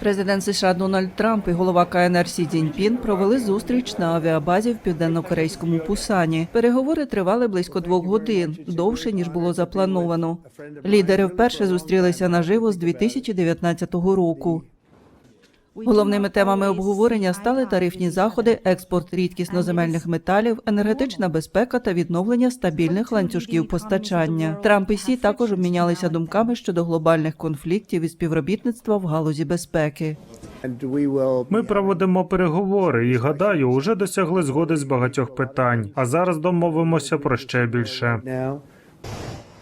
Президент США Дональд Трамп і голова КНР Сі Цзіньпін провели зустріч на авіабазі в південно-корейському Пусані. Переговори тривали близько двох годин, довше ніж було заплановано. Лідери вперше зустрілися наживо з 2019 року. Головними темами обговорення стали тарифні заходи, експорт рідкісноземельних металів, енергетична безпека та відновлення стабільних ланцюжків постачання. Трамп і Сі також обмінялися думками щодо глобальних конфліктів і співробітництва в галузі безпеки. Ми проводимо переговори і гадаю, уже досягли згоди з багатьох питань. А зараз домовимося про ще більше.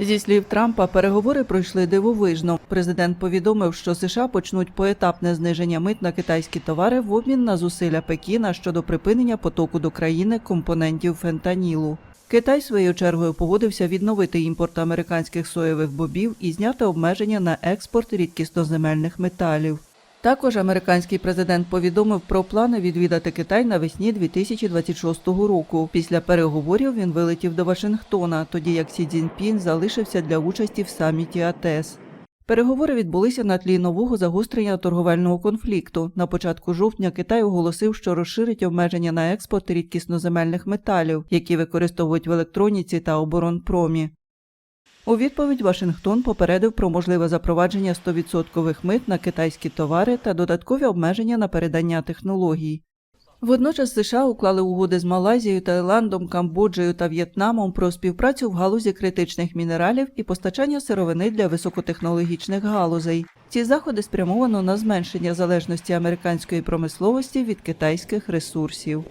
Зі слів Трампа, переговори пройшли дивовижно. Президент повідомив, що США почнуть поетапне зниження мит на китайські товари в обмін на зусилля Пекіна щодо припинення потоку до країни компонентів фентанілу. Китай своєю чергою погодився відновити імпорт американських соєвих бобів і зняти обмеження на експорт рідкісноземельних металів. Також американський президент повідомив про плани відвідати Китай навесні 2026 року. Після переговорів він вилетів до Вашингтона, тоді як Сі Цзіньпін залишився для участі в саміті АТЕС. Переговори відбулися на тлі нового загострення торговельного конфлікту. На початку жовтня Китай оголосив, що розширить обмеження на експорт рідкісноземельних металів, які використовують в електроніці та оборонпромі. У відповідь Вашингтон попередив про можливе запровадження 100% мит на китайські товари та додаткові обмеження на передання технологій. Водночас США уклали угоди з Малайзією, Таїландом, Камбоджею та В'єтнамом про співпрацю в галузі критичних мінералів і постачання сировини для високотехнологічних галузей. Ці заходи спрямовано на зменшення залежності американської промисловості від китайських ресурсів.